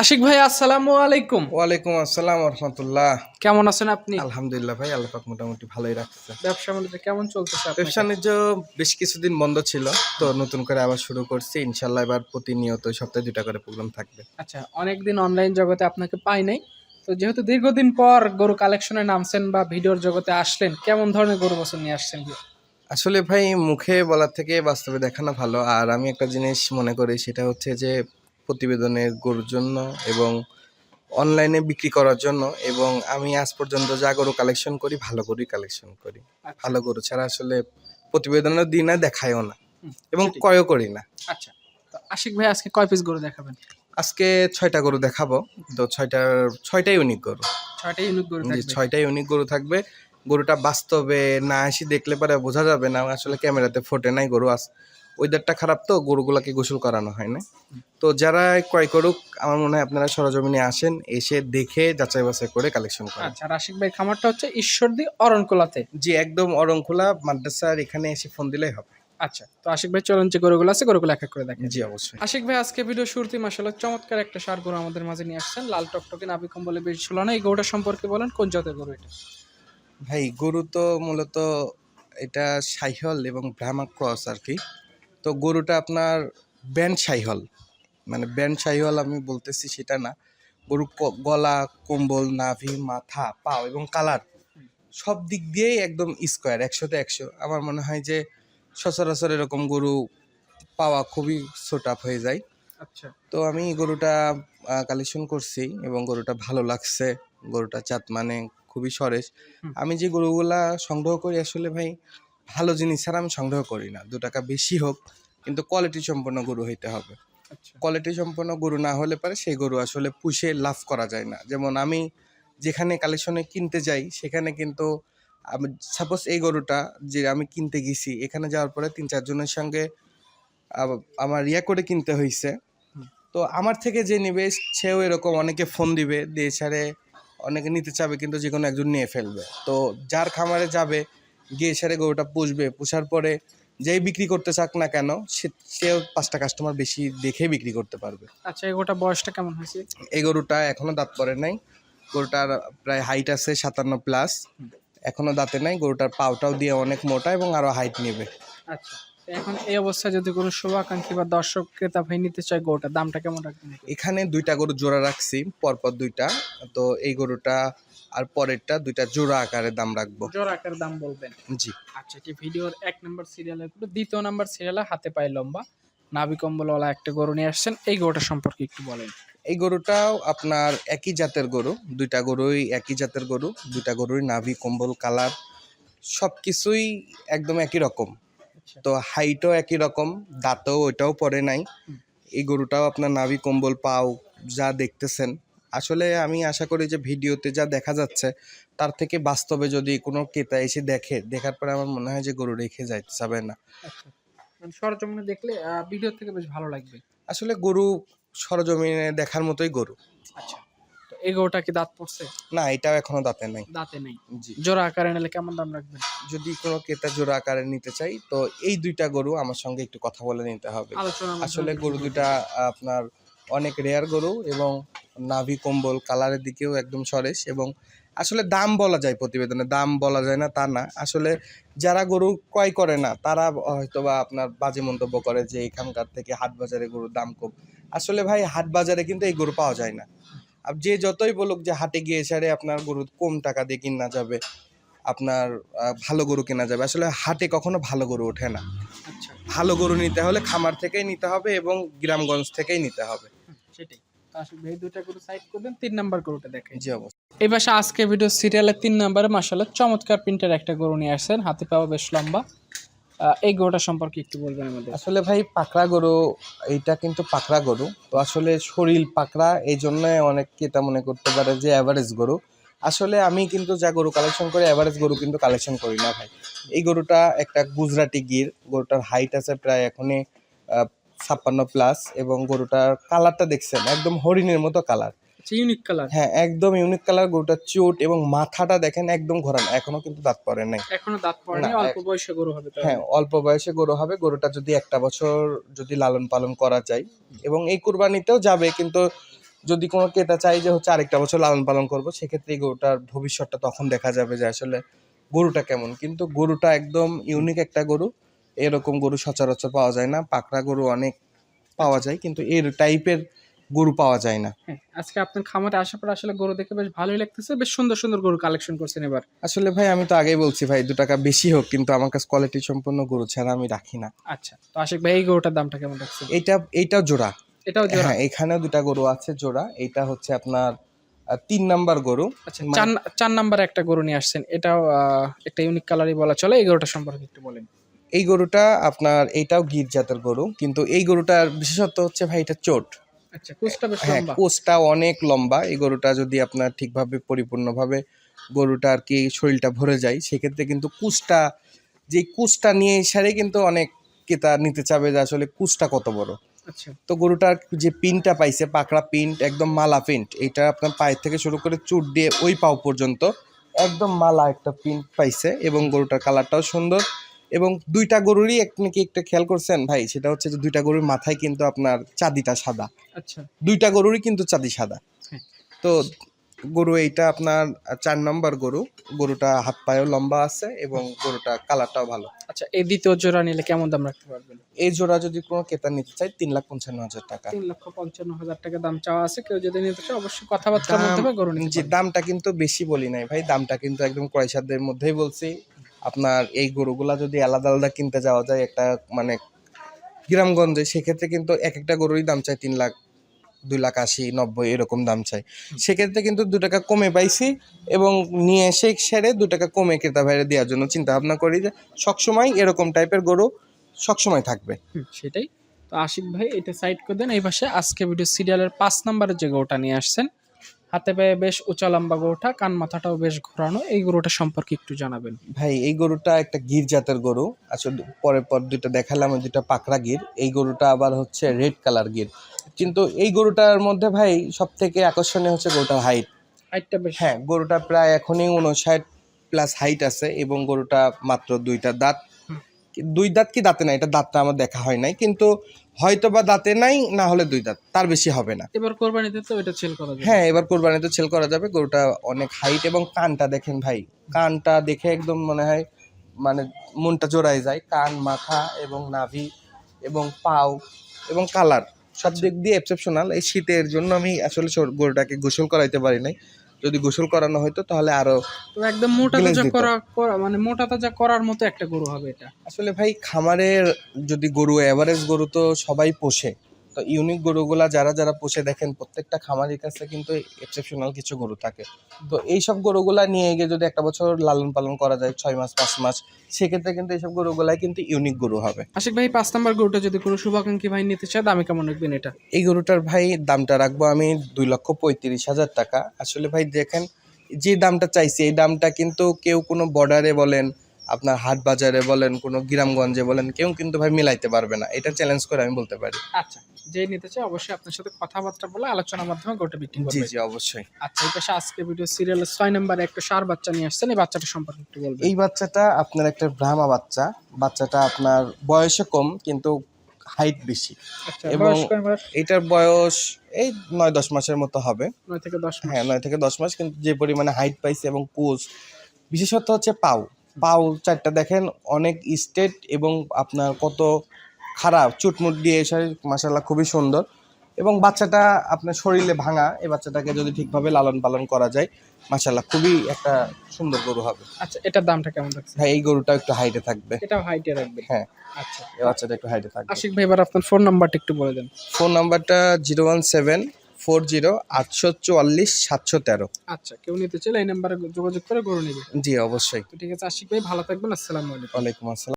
আশিক ভাই আসসালামু আলাইকুম। ওয়ালাইকুম আসসালাম রহমতুল্লাহ কেমন আছেন আপনি? আলহামদুলিল্লাহ ভাই আল্লাহ পাক মোটামুটি ভালোই রাখছে ব্যবসা বাণিজ্য কেমন চলতেছে আপনার? ব্যবসা বাণিজ্য বেশ কিছুদিন বন্ধ ছিল তো নতুন করে আবার শুরু করছি। ইনশাল্লাহ এবার প্রতিনিয়ত সপ্তাহে দুটা করে প্রোগ্রাম থাকবে। আচ্ছা অনেকদিন অনলাইন জগতে আপনাকে পাই নাই। তো যেহেতু দীর্ঘদিন পর গরু কালেকশনে নামছেন বা ভিডিওর জগতে আসলেন কেমন ধরনের গরু বছর নিয়ে আসছেন আসলে ভাই মুখে বলার থেকে বাস্তবে দেখানো ভালো। আর আমি একটা জিনিস মনে করি সেটা হচ্ছে যে প্রতিবেদনের গরুর জন্য এবং অনলাইনে বিক্রি করার জন্য এবং আমি আজ পর্যন্ত যা গরু কালেকশন করি ভালো গরুই কালেকশন করি। ভালো গরু ছাড়া আসলে প্রতিবেদনও দিই না দেখায়ও না এবং। ক্রয়ও করি না। আচ্ছা তো আশিক ভাই আজকে কয় পিস গরু দেখাবেন? আজকে ছয়টা গরু দেখাবো। তো ছয়টার ছয়টাই ইউনিক গরু। ছয়টা ইউনিক গরু থাকবে। ছয়টাই ইউনিক গরু থাকবে। গরুটা বাস্তবে না আসি দেখলে পরে বোঝা যাবে না আসলে ক্যামেরাতে ফোটে নাই গরু আস ওয়েদারটা খারাপ তো গরুগুলাকে গোসল করানো হয় না। তো যারা ক্রয় করুক আমার মনে হয় আপনারা সরজমিনে আসেন এসে দেখে যাচাই বাছাই করে কালেকশন করেন। আচ্ছা রাশিক ভাই খামারটা হচ্ছে ঈশ্বরদী অরণকোলাতে? জি একদম অরংখোলা মাদ্রাসার এখানে এসে ফোন দিলেই হবে। আচ্ছা তো আশিক ভাই চলুন যে গরুগুলো আছে গরুগুলো এক এক করে দেখেন জি অবশ্যই। আশিক ভাই আজকে ভিডিও শুরুতে মাসাল্লাহ চমৎকার একটা সার গরু আমাদের মাঝে নিয়ে আসছেন লাল টকটকে নাবি কম্বলে বেশি ছিল না এই গরুটা সম্পর্কে বলেন কোন জাতের গরু এটা? ভাই গরু তো মূলত এটা সাইহল এবং ব্রাহ্মা ক্রস আর কি। তো গরুটা আপনার ব্যান্ড সাইহল। মানে ব্যান্ড সাইহল আমি বলতেছি সেটা না। গরু গলা কম্বল নাভি মাথা পাও এবং কালার সব দিক দিয়েই একদম স্কোয়ার একশোতে একশো। আমার মনে হয় যে সচরাচর এরকম গরু পাওয়া খুবই ছোটাপ হয়ে যায়। আচ্ছা। তো আমি গরুটা কালেকশন করছি এবং গরুটা ভালো লাগছে। গরুটা চাঁদ মানে খুবই সরেস। আমি যে গরুগুলা সংগ্রহ করি আসলে ভাই ভালো জিনিস ছাড়া আমি সংগ্রহ করি না। দু টাকা বেশি হোক কিন্তু কোয়ালিটি সম্পন্ন গরু হইতে হবে। আচ্ছা। কোয়ালিটি সম্পন্ন গরু না হলে পারে সেই গরু আসলে পুষে লাভ করা যায় না। যেমন আমি যেখানে কালেকশনে কিনতে যাই সেখানে কিন্তু আমি সাপোজ এই গরুটা যে আমি কিনতে গেছি এখানে যাওয়ার পরে তিন চারজনের সঙ্গে আমার ইয়া করে কিনতে হয়েছে তো আমার থেকে যে নিবে সেও এরকম অনেকে ফোন দিবে দিয়ে ছাড়ে অনেকে নিতে চাবে কিন্তু যে কোনো একজন নিয়ে ফেলবে। তো যার খামারে যাবে গিয়ে সারে গরুটা পুষবে। পুষার পরে যেই বিক্রি করতে চাক না কেন সে পাঁচটা কাস্টমার বেশি দেখে বিক্রি করতে পারবে। আচ্ছা এই গরুটা বয়সটা কেমন হয়েছে? এই গরুটা এখনও দাঁত পড়ে নাই। গরুটার প্রায় হাইট আছে সাতান্ন প্লাস। এখনও দাঁতে নাই। গরুটার পাউটাও দিয়ে অনেক মোটা এবং আরও হাইট নেবে। আচ্ছা এখন এই অবস্থায় যদি কোনো শুভাকাঙ্ক্ষী বা দর্শক ক্রেতা ভাই নিতে চায় গরুটা দামটা কেমন রাখবেন? এখানে দুইটা গরু জোড়া রাখছি পরপর দুইটা। তো এই গরুটা আর পরেরটা দুইটা জোড়া আকারে দাম রাখব। জোড়া আকার দাম বলবেন? জি। আচ্ছা এটি ভিডিওর এক নম্বর সিরিয়ালের দ্বিতীয় নম্বর সিরিয়ালে হাতে পায়ে লম্বা। নাভি কম্বলওয়ালা একটা গরু নিয়ে আসছেন। এই গরুটা সম্পর্কে একটু বলেন। এই গরুটাও আপনার একই জাতের গরু দুইটা গরুই একই জাতের গরু দুইটা গরুই নাভি কম্বল কালার সব কিছুই একদম একই রকম। আচ্ছা। তো হাইটও একই রকম দাঁতও ওইটাও পরে নাই। এই গরুটাও আপনার নাভি কম্বল পাও যা দেখতেছেন আসলে আমি আশা করি যে ভিডিওতে যা দেখা যাচ্ছে তার থেকে বাস্তবে যদি কোনো ক্রেতা এসে দেখে দেখার পরে আমার মনে হয় যে গরু রেখে যাইতে যাবে না। আচ্ছা। মানে সরজমিনে দেখলে ভিডিও থেকে বেশ ভালো লাগবে। আসলে গরু সরজমিনে দেখার মতোই গরু। আচ্ছা। তো এই গরুটা কি দাঁত পড়ছে? না এটাও এখনও দাঁতে নাই। দাঁতে নেই। জি। জোড়া আকারে নিলে কেমন দাম রাখবেন? যদি কোনো ক্রেতা জোড়া আকারে নিতে চাই তো এই দুইটা গরু আমার সঙ্গে একটু কথা বলে নিতে হবে। আসলে গরু দুটা আপনার অনেক রেয়ার গরু এবং নাভি কম্বল কালারের দিকেও একদম সরেস এবং আসলে দাম বলা যায় প্রতিবেদনে দাম বলা যায় না তা না। আসলে যারা গরু ক্রয় করে না তারা হয়তো বা আপনার বাজে মন্তব্য করে যে এখানকার থেকে হাট বাজারে গরুর দাম কম আসলে ভাই হাট বাজারে কিন্তু এই গরু পাওয়া যায় না। আর যে যতই বলুক যে হাটে গিয়ে সারে আপনার গরু কম টাকা দিয়ে কিনা যাবে আপনার ভালো গরু কেনা যাবে। আসলে হাটে কখনো ভালো গরু ওঠে না। আচ্ছা। ভালো গরু নিতে হলে খামার থেকেই নিতে হবে এবং গ্রামগঞ্জ থেকেই নিতে হবে। সেটাই। আসলে এই দুইটা গরু সাইড করবেন তিন নাম্বার গরুটা দেখেন জি অবশ্যই। এই পাশে আজকে ভিডিও সিরিয়ালের তিন নাম্বারে মাসাল্লাহ চমৎকার প্রিন্টের একটা গরু নিয়ে আসছেন হাতে পাওয়া বেশ লম্বা। এই গরুটা সম্পর্কে একটু বলবেন আমাদের। আসলে ভাই পাকড়া গরু এইটা কিন্তু পাকড়া গরু। তো আসলে শরীর পাকড়া এই জন্য অনেক কেতা মনে করতে পারে যে অ্যাভারেজ গরু। আসলে আমি কিন্তু যা গরু কালেকশন করি অ্যাভারেজ গরু কিন্তু কালেকশন করি না ভাই। এই গরুটা একটা গুজরাটি গির গরুটার হাইট আছে প্রায় এখনই ছাপ্পান্ন প্লাস এবং গরুটার কালারটা দেখছেন? একদম হরিণের মতো কালার ইউনিক কালার হ্যাঁ একদম ইউনিক কালার গরুটার চোট এবং মাথাটা দেখেন একদম ঘোরানো। এখনও কিন্তু দাঁত পড়ে নাই। এখনও দাঁত পড়েনি না, অল্প বয়সে গরু হবে হ্যাঁ অল্প বয়সে গরু হবে। গরুটা যদি একটা বছর যদি লালন পালন করা যায় এবং এই কুরবানিতেও যাবে কিন্তু যদি কোনো ক্রেতা চাই যে হচ্ছে আরেকটা বছর লালন পালন করব সেক্ষেত্রে এই গরুটার ভবিষ্যৎটা তখন দেখা যাবে যে আসলে গরুটা কেমন। কিন্তু গরুটা একদম ইউনিক একটা গরু। এরকম গরু সচরাচর পাওয়া যায় না। পাকড়া গরু অনেক পাওয়া যায় কিন্তু এর টাইপের গরু পাওয়া যায় না। হ্যাঁ আজকে আপনার খামারে আসার পর আসলে গরু দেখে বেশ ভালোই লাগতেছে বেশ সুন্দর সুন্দর গরু কালেকশন করছেন এবার। আসলে ভাই আমি তো আগেই বলছি ভাই দু টাকা বেশি হোক কিন্তু আমার কাছে কোয়ালিটি সম্পন্ন গরু ছাড়া আমি রাখি না। আচ্ছা তো আশিক ভাই এই গরুটার দামটা কেমন রাখছেন? এইটা এইটাও জোড়া। এটাও জোড়া? হ্যাঁ এখানেও দুটা গরু আছে জোড়া এটা হচ্ছে আপনার তিন নাম্বার গরু। আচ্ছা চার নাম্বারে একটা গরু নিয়ে আসছেন এটাও একটা ইউনিক কালারই বলা চলে এই গরুটা সম্পর্কে একটু বলেন। এই গরুটা আপনার এইটাও গির জাতের গরু কিন্তু এই গরুটার বিশেষত্ব হচ্ছে ভাই এটা চোট। আচ্ছা হ্যাঁ কোচটা অনেক লম্বা। এই গরুটা যদি আপনার ঠিকভাবে পরিপূর্ণভাবে গরুটা আর কি শরীরটা ভরে যায় সেক্ষেত্রে কিন্তু কুচটা যে কুচটা নিয়ে সারে কিন্তু অনেক ক্রেতা নিতে চাবে যে আসলে কুচটা কত বড়। আচ্ছা। তো গরুটার যে পিনটা পাইছে পাকড়া পিন্ট একদম মালা পিন্ট এটা আপনার পায়ের থেকে শুরু করে চুট দিয়ে ওই পাও পর্যন্ত একদম মালা একটা পিন্ট পাইছে এবং গরুটার কালারটাও সুন্দর। এবং দুইটা গরুরই আপনি কি একটা খেয়াল করছেন ভাই? সেটা হচ্ছে যে দুইটা গরুর মাথায় কিন্তু আপনার চাঁদিটা সাদা। আচ্ছা। দুইটা গরুরই কিন্তু চাঁদি সাদা। হ্যাঁ। তো গরু এইটা আপনার চার নম্বর গরু। গরুটা হাত পায়েও লম্বা আছে এবং গরুটা কালারটাও ভালো। আচ্ছা এই দ্বিতীয় জোড়া নিলে কেমন দাম রাখতে পারবেন? এই জোড়া যদি কোনো ক্রেতা নিতে চায় তিন লাখ পঞ্চান্ন হাজার টাকা। তিন লক্ষ পঞ্চান্ন হাজার টাকা দাম চাওয়া আছে কেউ যদি নিতে চায় অবশ্যই কথাবার্তা গরু নিতে জি দামটা কিন্তু বেশি বলি নাই ভাই দামটা কিন্তু একদম ক্রয়সাধ্যের মধ্যেই বলছি। আপনার এই গরুগুলা যদি আলাদা আলাদা কিনতে যাওয়া যায় একটা মানে গ্রামগঞ্জে সেক্ষেত্রে কিন্তু এক একটা গরুরই দাম চাই তিন লাখ দুই লাখ আশি নব্বই এরকম দাম চাই। সেক্ষেত্রে কিন্তু দু টাকা কমে পাইছি এবং নিয়ে এসে সেরে দু টাকা কমে ক্রেতা ভাইরে দেওয়ার জন্য চিন্তা ভাবনা করি যে সবসময় এরকম টাইপের গরু সবসময় থাকবে। সেটাই। তো আশিক ভাই এটা সাইড করে দেন। এই পাশে আজকে ভিডিও সিরিয়ালের পাঁচ নম্বরের যে গরুটা নিয়ে আসছেন হাতে পায়ে বেশ উঁচা লম্বা গরুটা কান মাথাটাও বেশ ঘোরানো। এই গরুটা সম্পর্কে একটু জানাবেন। ভাই এই গরুটা একটা গির জাতের গরু। আসলে পরে পর দুইটা দেখালাম দুইটা পাকড়া গির এই গরুটা আবার হচ্ছে রেড কালার গির। কিন্তু এই গরুটার মধ্যে ভাই সব থেকে আকর্ষণীয় হচ্ছে গরুটার হাইট হাইটটা বেশ হ্যাঁ গরুটা প্রায় এখনই উনষাট প্লাস হাইট আছে এবং গরুটা মাত্র দুইটা দাঁত। দুই দাঁত কি দাঁতে নাই? এটা দাঁতটা আমার দেখা হয় নাই কিন্তু হয়তো বা দাঁতে নাই না হলে দুই দাঁত তার বেশি হবে না। এবার কোরবানিতে তো এটা সেল করা যাবে। হ্যাঁ এবার কোরবানিতে ছেল করা যাবে গরুটা অনেক হাইট এবং কানটা দেখেন ভাই কানটা দেখে একদম মনে হয় মানে মনটা জোড়ায় যায় কান মাথা এবং নাভি এবং পাও এবং কালার সব দিক দিয়ে এক্সেপশনাল এই শীতের জন্য আমি আসলে গরুটাকে গোসল করাইতে পারি নাই। যদি গোসল করানো হয়তো তাহলে আরও একদম মোটা তাজা করা- মানে মোটা তাজা করার মতো একটা গরু হবে এটা। আসলে ভাই খামারের যদি গরু এভারেজ গরু তো সবাই পোষে। তো ইউনিক গরুগুলা যারা যারা পুষে দেখেন প্রত্যেকটা খামারের কাছে কিন্তু এক্সেপশনাল কিছু গরু থাকে। তো এই সব গরুগুলা নিয়ে গিয়ে যদি একটা বছর লালন পালন করা যায় ছয় মাস পাঁচ মাস সেক্ষেত্রে কিন্তু এইসব গরুগুলাই কিন্তু ইউনিক গরু হবে। আশিক ভাই পাঁচ নম্বর গরুটা যদি কোনো শুভাকাঙ্ক্ষী ভাই নিতে চায় দামে কেমন রাখবেন এটা? এই গরুটার ভাই দামটা রাখব আমি দুই লক্ষ পঁয়ত্রিশ হাজার টাকা। আসলে ভাই দেখেন যে দামটা চাইছি এই দামটা কিন্তু কেউ কোনো বর্ডারে বলেন আপনার হাট বাজারে বলেন কোনো গ্রামগঞ্জে বলেন কেউ কিন্তু ভাই মিলাইতে পারবে না। এটা চ্যালেঞ্জ করে আমি বলতে পারি। আচ্ছা যে নিতে চাই অবশ্যই আপনার সাথে কথাবার্তা বলে আলোচনার মাধ্যমে গোটা বিক্রি জি জি অবশ্যই। আচ্ছা এই পাশে আজকে ভিডিও সিরিয়াল ছয় নম্বরে একটা সার বাচ্চা নিয়ে আসছেন এই বাচ্চাটা সম্পর্কে একটু বলবেন। এই বাচ্চাটা আপনার একটা ব্রাহ্মা বাচ্চা। বাচ্চাটা আপনার বয়সে কম কিন্তু হাইট বেশি। আচ্ছা এবং- মাস এটার বয়স এই নয় দশ মাসের মতো হবে। নয় থেকে দশ মাস। হ্যাঁ নয় থেকে দশ মাস কিন্তু যে পরিমাণে হাইট পাইছে এবং কোচ বিশেষত হচ্ছে পাও। পাও চারটা দেখেন অনেক স্টেট এবং আপনার কত খারাপ চুটমুট দিয়ে এসে মাসাল্লাহ খুবই সুন্দর। এবং বাচ্চাটা আপনার শরীরে ভাঙা এই বাচ্চাটাকে যদি ঠিকভাবে লালন পালন করা যায় মাসাল্লাহ খুবই একটা সুন্দর গরু হবে। আচ্ছা এটার দামটা কেমন থাকছে? হ্যাঁ এই গরুটা একটু হাইটে থাকবে। এটাও হাইটে রাখবে হ্যাঁ আচ্ছা। এই বাচ্চাটা একটু হাইটে থাকবে। আশিক ভাই এবার আপনার ফোন নাম্বারটা একটু বলে দেন। ফোন নাম্বারটা zero one seven four zero আটশো চুয়াল্লিশ সাতশো তেরো। আচ্ছা কেউ নিতে চাইলে এই নাম্বারে যোগাযোগ করে গরু নেবে। জি অবশ্যই। তো ঠিক আছে আশিক ভাই ভালো থাকবেন আসসালামু আলাইকুম। ওয়ালাইকুম আসসালাম।